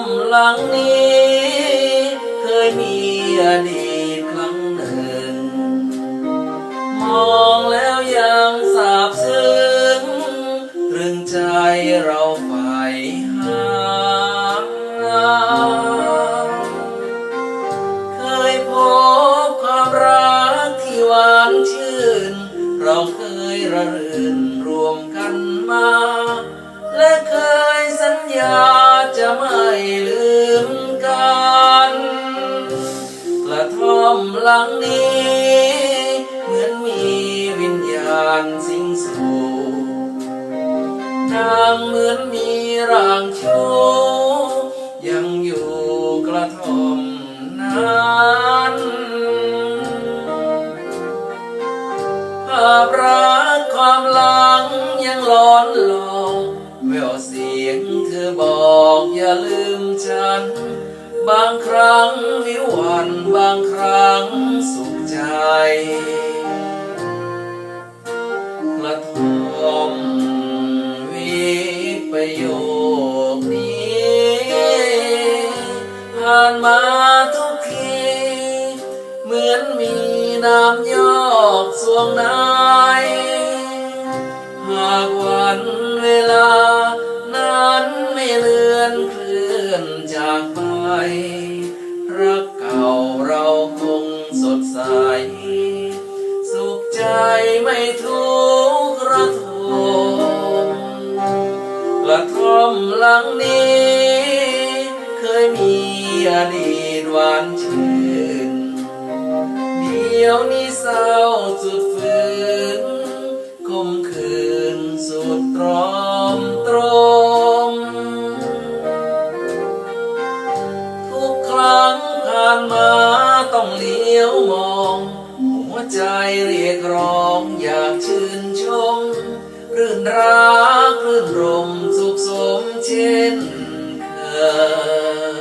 มหลังนี้ เคยมีอดีต กันกระท่อมหลังนี้ เหมือนมีวิญญาณสิงสู่นางเหมือนมีร่างชูยังอยู่กระท่อมนั้นภาพรักความหลังยังหลอนหลอกแววเสียงเธอบอกอย่าลืมฉัน บางครั้งวิวันบางครั้งสุขใจกระทมวิปโยคนี้ผ่านมาทุกที เหมือนมีน้ำยอกสวงในหากวันเวลา นั้นไม่เลือนเคลื่อนจากไป รักเก่าเราคงสดใส สุขใจไม่ทุกข์ระทมกระท่อมหลังนี้ เคยมีอดีตหวานชื่นเดี๋ยวนี้เศร้าสุดฝืนคมคืนสุดตรอม ลียวมอง หัวใจเรียกร้องอยากชื่นชม รื่นรักรื่นรมสุขสมเช่นเคย